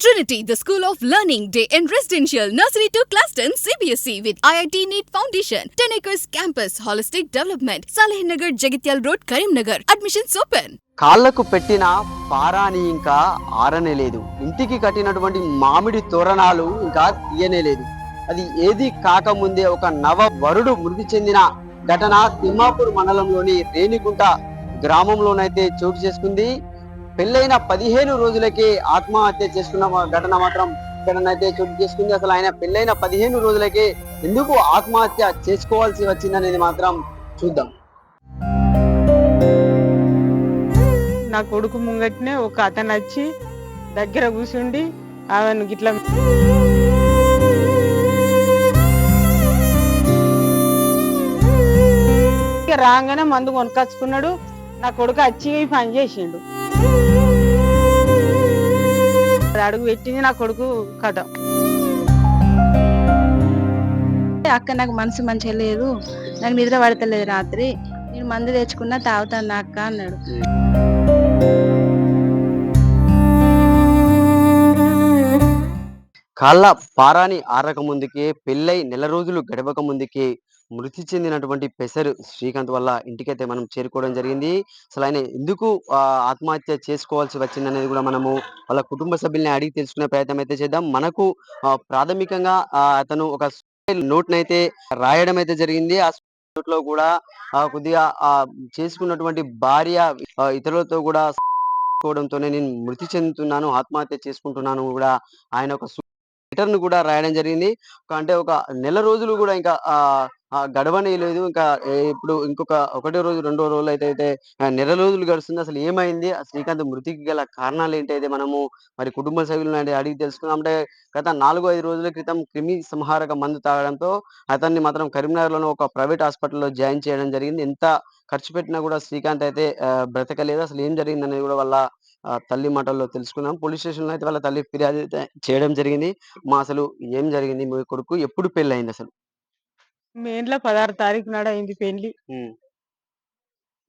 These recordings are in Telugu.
Trinity, the School of Learning, Day and Residential, Nursery to Class 10, CBSE with IIT NEET Foundation, 10 acres campus, holistic development, Saleh Nagar, Jagatyal Road, Karimnagar. Admissions open. కాళ్ళకు పెట్టిన పారాని ఇంకా ఆరనేలేదు ఇంటికి కట్టినటువంటి మామిడి తోరణాలు ఇంకా తీయనేలేదు అది ఏది కాకముందే ఒక నవ వరుడు మృతి చెందిన ఘటన తిమ్మాపూర్ మండలంలోని రేణిగుంట గ్రామంలోనైతే చోటు చేసుకుంది పెళ్ళైన పదిహేను రోజులకే ఆత్మహత్య చేసుకున్న ఘటన మాత్రం ఎక్కడనైతే చోటు చేసుకుంది. అసలు ఆయన పెళ్ళైన పదిహేను రోజులకే ఎందుకు ఆత్మహత్య చేసుకోవాల్సి వచ్చిందనేది మాత్రం చూద్దాం. నా కొడుకు ముంగట్నే ఒక అతను వచ్చి దగ్గర కూర్చుండి ఆమెను గిట్ల రాగానే మందు కొనుకొచ్చుకున్నాడు. నా కొడుకు వచ్చి పని చేసిండు. అడుగు పెట్టింది నా కొడుకు కథ. అక్క నాకు మనసు మంచిగా లేదు. నాకు నిద్ర పడతలేదు రాత్రి. నేను మందు తెచ్చుకున్నా తాగుతాను అక్క అన్నాడు. కాళ్ళ పారాని ఆరక ముందుకే పెళ్ళై నెల రోజులు గడవక ముందుకే మృతి చెందినటువంటి పెసరు శ్రీకాంత్ వల్ల ఇంటికైతే మనం చేరుకోవడం జరిగింది. అసలు ఆయన ఎందుకు ఆ, ఆత్మహత్య చేసుకోవాల్సి వచ్చింది అనేది కూడా మనము వాళ్ళ కుటుంబ సభ్యుల్ని అడిగి తెలుసుకునే ప్రయత్నం అయితే చేద్దాం. మనకు ప్రాథమికంగా ఆ, అతను ఒక నోట్ నైతే రాయడం అయితే జరిగింది. ఆ నోట్లో కూడా కొద్దిగా చేసుకున్నటువంటి భార్య ఇతరులతో కూడా కోవడంతోనే నేను మృతి చెందుతున్నాను ఆత్మహత్య చేసుకుంటున్నాను కూడా ఆయన ఒక లెటర్ను కూడా రాయడం జరిగింది. అంటే ఒక నెల రోజులు కూడా ఇంకా ఆ గడవనే లేదు. ఇంకా ఇప్పుడు ఇంకొక ఒకటో రోజు రెండో రోజులు అయితే అయితే నెల రోజులు గడుస్తుంది. అసలు ఏమైంది? ఆ శ్రీకాంత్ మృతికి గల కారణాలు ఏంటైతే మనము మరి కుటుంబ సభ్యులను అడిగి తెలుసుకుందాం. అంటే గత నాలుగు ఐదు రోజుల క్రితం క్రిమి సంహారక మందు తాగడంతో అతన్ని మాత్రం కరీంనగర్లోని ఒక ప్రైవేట్ హాస్పిటల్లో జాయిన్ చేయడం జరిగింది. ఎంత ఖర్చు పెట్టినా కూడా శ్రీకాంత్ అయితే బ్రతకలేదు. అసలు ఏం జరిగింది అనేది కూడా వాళ్ళ తల్లి మాటల్లో తెలుసుకున్నాం పోలీస్ స్టేషన్లో అయితే వాళ్ళ తల్లి ఫిర్యాదు అయితే చేయడం జరిగింది. మా అసలు ఏం జరిగింది? మీ కొడుకు ఎప్పుడు పెళ్ళి అయింది అసలు? మేంట్లో పదహారు తారీఖు నాడు అయింది పెళ్ళి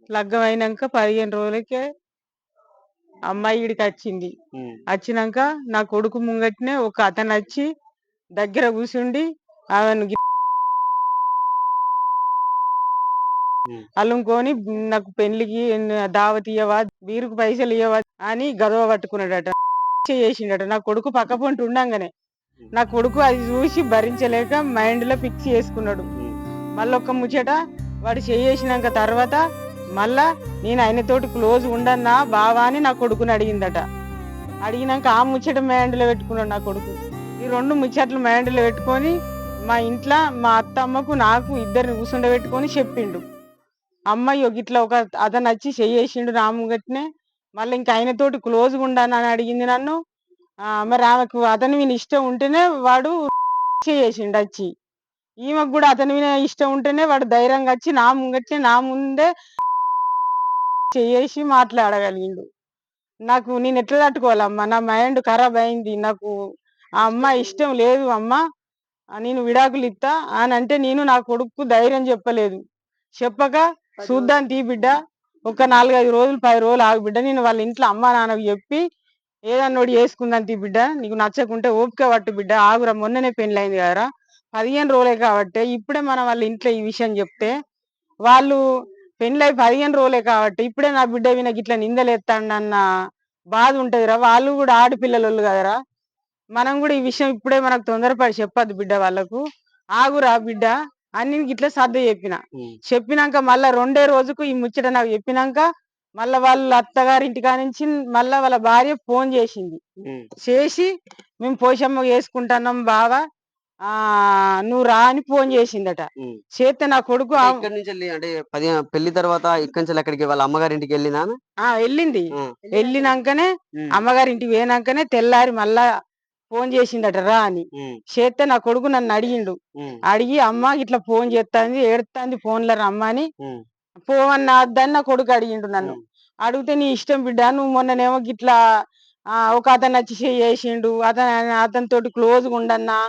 లగ్గం అయినాక పదిహేను రోజులకే అమ్మాయి ఈడికి వచ్చింది. వచ్చినాక నా కొడుకు ముంగట్నే ఒక అతను వచ్చి దగ్గర కూర్చుండి ఆమెను. అల్లుకొని నాకు పెళ్ళికి దావత్ ఇయ్యవా బీరుకు పైసలు ఇయ్యవా అని గదవ పట్టుకున్నాడట. చేసిండట. నా కొడుకు పక్క పొంటి ఉండంగానే. నా కొడుకు అది చూసి భరించలేక మైండ్లో ఫిక్స్ చేసుకున్నాడు. మళ్ళీ ఒక్క ముచ్చట వాడు చేసినాక తర్వాత మళ్ళా నేను ఆయనతోటి క్లోజ్ ఉండన్నా బావా అని నా కొడుకుని అడిగిందట. అడిగినాక ఆ ముచ్చట మైండ్లో పెట్టుకున్నాడు నా కొడుకు. ఈ రెండు ముచ్చట్లు మైండ్లో పెట్టుకొని మా ఇంట్లో మా అత్తమ్మకు నాకు ఇద్దరిని కూర్చుండబెట్టుకొని చెప్పిండు. అమ్మాయి ఇట్లా ఒక అతను వచ్చి చెయ్యేసిండు రాము గట్టినే మళ్ళీ ఇంకా ఆయనతోటి క్లోజ్గా ఉండాను అని అడిగింది నన్ను. మరి ఆమెకు అతను మీద ఇష్టం ఉంటేనే వాడు చేసిండు వచ్చి. ఈమెకు కూడా అతని మీద ఇష్టం ఉంటేనే వాడు ధైర్యంగా వచ్చి నా ముంగట్నే నా ముందే చేసి మాట్లాడగలిగిండు. నాకు నేను ఎట్లా తట్టుకోవాలమ్మా? నా మైండ్ ఖరాబ్ అయింది. నాకు ఆ అమ్మాయి ఇష్టం లేదు అమ్మా. నేను విడాకులు ఇస్తా అని అంటే నేను నా కొడుకు ధైర్యం చెప్పలేదు. చెప్పక చూద్దాం తీ బిడ్డ. ఒక నాలుగైదు రోజులు పది రోజులు ఆగు బిడ్డ. నేను వాళ్ళ ఇంట్లో అమ్మా నాన్నకు చెప్పి ఏదన్నోడు చేసుకుందాం తీ బిడ్డ. నీకు నచ్చకుంటే ఓపిక పట్టు బిడ్డ. ఆగురా మొన్ననే పెళ్ళైంది కదరా. పదిహేను రోజులే కాబట్టి ఇప్పుడే మనం వాళ్ళ ఇంట్లో ఈ విషయం చెప్తే వాళ్ళు పెళ్ళై పదిహేను రోజులే కాబట్టి ఇప్పుడే నా బిడ్డ విన గిట్ల నిందలేస్తాడన్న బాధ ఉంటదిరా వాళ్ళు కూడా ఆడపిల్లలు కదరా మనం కూడా ఈ విషయం ఇప్పుడే మనకు తొందరపడి చెప్పొద్దు బిడ్డ వాళ్ళకు. ఆగురా బిడ్డ. అని గిట్ల సర్ద చెప్పిన. చెప్పినాక మళ్ళా రెండే రోజుకు ఈ ముచ్చట నాకు చెప్పినాక మళ్ళా వాళ్ళ అత్తగారి ఇంటికా నుంచి మళ్ళా వాళ్ళ భార్య ఫోన్ చేసింది. చేసి మేము పోషమ్మ వేసుకుంటున్నాం బావా. ఆ నువ్వు రా అని ఫోన్ చేసిందట. చేస్తే నా కొడుకు ఆ- ఇక్కడ నుంచి వెళ్ళి అంటే పది పెళ్ళి తర్వాత ఇక్కడి నుంచి అక్కడికి వాళ్ళ అమ్మగారి ఇంటికి వెళ్ళినా? ఆ వెళ్ళింది. వెళ్ళినాకనే అమ్మగారి ఇంటికి పోయినాకనే తెల్లారి మళ్ళా ఫోన్ చేసిందట రా అని. చేస్తే నా కొడుకు నన్ను అడిగిండు. అడిగి అమ్మ ఇట్లా ఫోన్ చేస్తాంది ఏడుస్తాంది ఫోన్లో రమ్మని పోవన్న వద్దని నా కొడుకు అడిగిండు నన్ను. అడిగితే నీ ఇష్టం బిడ్డ నువ్వు మొన్ననేమో గిట్లా ఒక అతను వచ్చి చేసిండు అతను అతనితోటి క్లోజ్గా ఉండన్నా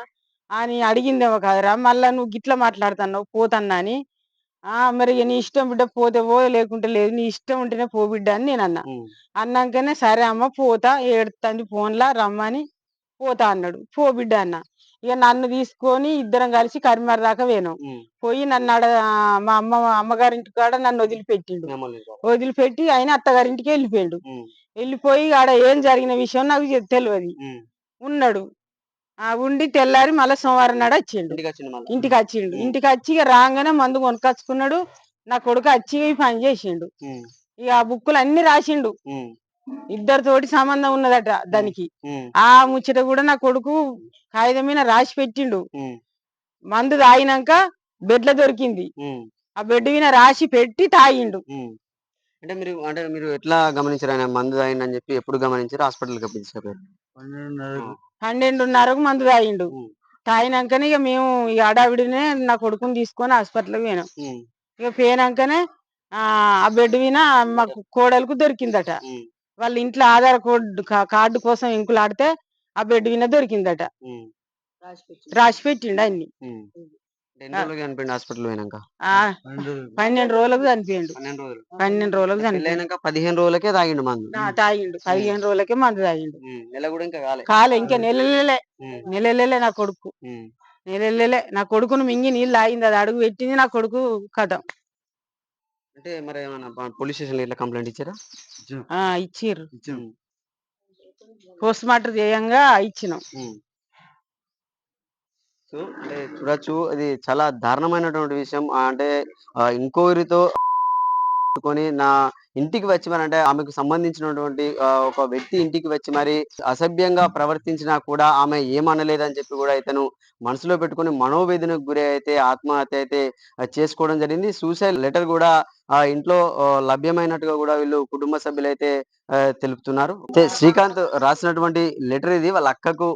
అని అడిగిందేమో కదరా మళ్ళా నువ్వు గిట్లా మాట్లాడుతున్నావు పోతన్నా అని. ఆ మరి నీ ఇష్టం బిడ్డ పోతే పో లేకుంటే లేదు నీ ఇష్టం ఉంటేనే పో బిడ్డ అని నేను అన్నా. అన్నాకనే సరే అమ్మ పోతా ఏడుతుంది ఫోన్లా రమ్మని పోతా అన్నాడు. పో బిడ్డ అన్న. ఇక నన్ను తీసుకొని ఇద్దరం కలిసి కరీంనగర్ దాకా పోయినాం. పోయి నన్ను ఆడ మా అమ్మ అమ్మగారింటి కాడ నన్ను వదిలిపెట్టిండు. వదిలిపెట్టి ఆయన అత్తగారింటికి వెళ్ళిపోయాడు. వెళ్ళిపోయి ఆడ ఏం జరిగిన విషయం నాకు తెలియదు. ఉన్నాడు. ఉండి తెల్లారి మళ్ళీ సోమవారం నాడు వచ్చిండు ఇంటికి వచ్చిండు. ఇంటికి వచ్చి రాగానే మందు కొనుకొచ్చుకున్నాడు నా కొడుకు వచ్చి పని చేసిండు. ఇక ఆ బుక్కులు అన్ని రాసిండు. ఇద్దరితోటి సంబంధం ఉన్నదట దానికి. ఆ ముచ్చట కూడా నా కొడుకు కాగితం మీద రాసి పెట్టిండు. మందు తాగినాక బెడ్ల దొరికింది. ఆ బెడ్ మీద రాసి పెట్టి తాగిండు. అంటే మీరు అంటే మీరు ఎట్లా గమనించారు ఆయన మందు తాగిండని చెప్పి ఎప్పుడు గమనించారు హాస్పిటల్కి తీసుకెళ్ళారు పన్నెండున్నరకు మందు తాగిండు. తాగినాకనే ఇక మేము ఈ అడావిడినే నా కొడుకుని తీసుకొని హాస్పిటల్కి పోయినాం. ఇక పోయినాకనే ఆ ఆ బెడ్ మీద మాకు కోడలకు దొరికిందట. వాళ్ళ ఇంట్లో ఆధార్ కోడ్ కార్డు కోసం ఇంకులాడితే ఆ బెడ్ మీద దొరికిందట. రాసి పెట్టిండు అన్ని హాస్పిటల్ పోయినాక. ఆ. పన్నెండు రోజులకు చనిపోయిండు. పన్నెండు రోజులు. పన్నెండు రోజులకు చనిపోయిండు. పెళ్ళైనాక పదిహేను రోజులకే తాగిండు మందు. ఆ, తాగిండు. పదిహేను రోజులకే మందు తాగిండు. నెల కూడా ఇంకా కాలే. కాలే ఇంకా నెలలే. నెలలే నా కొడుకు. నెలలే నా కొడుకును మింగి నీళ్ళు తాగింది. అది అడుగు పెట్టింది నా కొడుకు కథం. అంటే మరి ఏమన్నా పోలీస్ స్టేషన్ ఇట్లా కంప్లైంట్ ఇచ్చారా? ఆ ఇచ్చిర్రు. పోస్ట్ మార్టం చేయంగా ఇచ్చినాం. చూడొచ్చు. అది చాలా దారుణమైనటువంటి విషయం. అంటే ఇంకోరితో కొని నా ఇంటికి వచ్చి మరి అంటే ఆమెకు సంబంధించినటువంటి ఒక వ్యక్తి ఇంటికి వచ్చి మరి అసభ్యంగా ప్రవర్తించినా కూడా ఆమె ఏమనలేదని చెప్పి కూడా ఇతను మనసులో పెట్టుకొని మనోవేదనకు గురి అయితే ఆత్మహత్య అయితే చేసుకోవడం జరిగింది. సూసైడ్ లెటర్ కూడా ఆ ఇంట్లో లభ్యమైనట్టుగా కూడా వీళ్ళు కుటుంబ సభ్యులైతే తెలుపుతున్నారు. అయితే శ్రీకాంత్ రాసినటువంటి లెటర్ ఇది. వాళ్ళ అక్కకు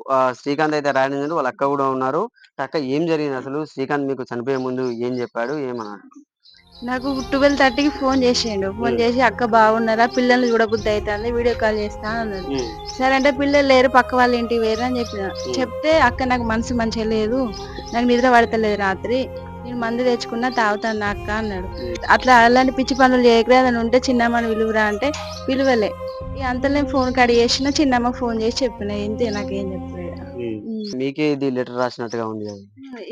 శ్రీకాంత్ అయితే రాయడం జరిగింది. వాళ్ళ అక్క కూడా ఉన్నారు. అక్క ఏం జరిగింది అసలు? శ్రీకాంత్ మీకు చనిపోయే ముందు ఏం చెప్పాడు? ఏమన్నాడు నాకు ట్వెల్వ్ థర్టీకి ఫోన్ చేసిండు. ఫోన్ చేసి అక్క బాగున్నారా? పిల్లల్ని చూడబుద్ధి అవుతుంది? వీడియో కాల్ చేస్తా అన్నాడు. సరే అంటే పిల్లలు లేరు పక్క వాళ్ళ ఇంటికి వేరు అని చెప్పిన. చెప్తే అక్క నాకు మనసు మంచిగా లేదు. నాకు నిద్ర పడతలేదు రాత్రి. నేను మందు తెచ్చుకున్నా తాగుతాను నా అక్క అన్నాడు. అట్లా అలాంటి పిచ్చి పనులు చేయకరా అని ఉంటే చిన్నమ్మని విలువరా అంటే పిలువలే. ఇక అంతలో ఫోన్ కడి చేసిన చిన్నమ్మకి ఫోన్ చేసి చెప్పిన ఇంతే నాకేం చెప్పలేదు. మీకే ఇది లెటర్ రాసినట్టుగా ఉంది కదా.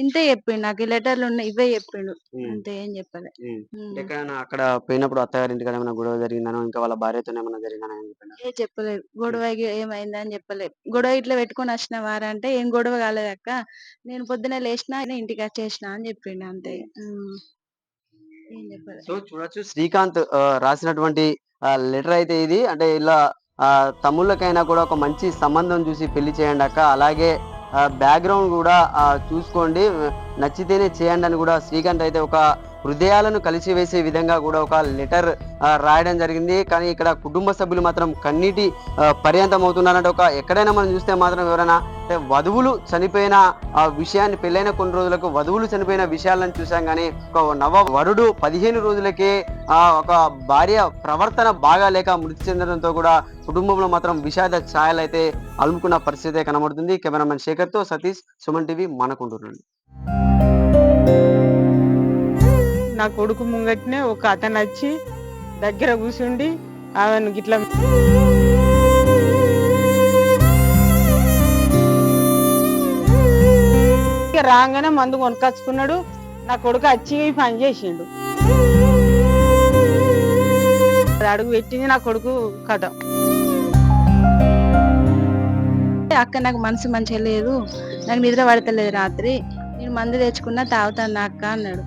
ఇంతే చెప్పిండు. నాకు ఈ లెటర్లు ఉన్నాయి. ఇవే చెప్పిండు. ఉమ్, అంతే ఏం చెప్పలే. ఉమ్. ఉమ్. ఎక్కడైనా అక్కడ పోయినప్పుడు అత్తగారి ఇంటికాడ ఏమైనా గొడవ జరిగిందనో ఇంకా వాళ్ళ భార్యతో ఏమైనా జరిగిందనో ఏం చెప్పాడు ఏ చెప్పలేదు. గొడవ ఏమైంది అని చెప్పలేదు గొడవ ఇట్లా పెట్టుకొని వచ్చిన వారా అంటే ఏం గొడవ కాలేదు అక్క. నేను పొద్దున లేచిన ఇంటికి వచ్చేసిన అని చెప్పిండు అంతే. ఉమ్. ఏం చెప్పలేదు సో చూడొచ్చు. శ్రీకాంత్ ఆ, రాసినటువంటి లెటర్ అయితే ఇది. అంటే ఇలా తమ్ముళ్ళకైనా కూడా ఒక మంచి సంబంధం చూసి పెళ్ళి చేయండి అక్క. అలాగే బ్యాక్గ్రౌండ్ కూడా చూసుకోండి. నచ్చితేనే చేయండి అని కూడా శ్రీకాంత్ అయితే ఒక హృదయాలను కలిసివేసే విధంగా కూడా ఒక లెటర్ రాయడం జరిగింది. కానీ ఇక్కడ కుటుంబ సభ్యులు మాత్రం కన్నీటి పర్యంతం అవుతున్నారంటే ఒక ఎక్కడైనా మనం చూస్తే మాత్రం ఎవరైనా అంటే వధువులు చనిపోయిన ఆ విషయాన్ని పెళ్ళైన కొన్ని రోజులకు వధువులు చనిపోయిన విషయాలను చూసాం కానీ ఒక నవ వరుడు పదిహేను రోజులకే ఆ ఒక భార్య ప్రవర్తన బాగా లేక మృతి చెందడంతో కూడా కుటుంబంలో మాత్రం విషాద ఛాయలు అయితే అలుముకున్న పరిస్థితి కనబడుతుంది. కెమెరామెన్ శేఖర్తో సతీష్ సుమన్ టీవీ మనకుంటున్నాను నా కొడుకు ముంగట్నే ఒక అతను వచ్చి దగ్గర కూర్చుండి ఆమెను గిట్లా ఇక రాగానే మందు కొనుకొచ్చుకున్నాడు. నా కొడుకు వచ్చి పని చేసిండు. అడుగు పెట్టింది నా కొడుకు కథ. అక్క నాకు మనసు మంచిగా లేదు. నాకు నిద్ర పడతలేదు రాత్రి. నేను మందు తెచ్చుకున్నా తాగుతాను నా అక్క అన్నాడు.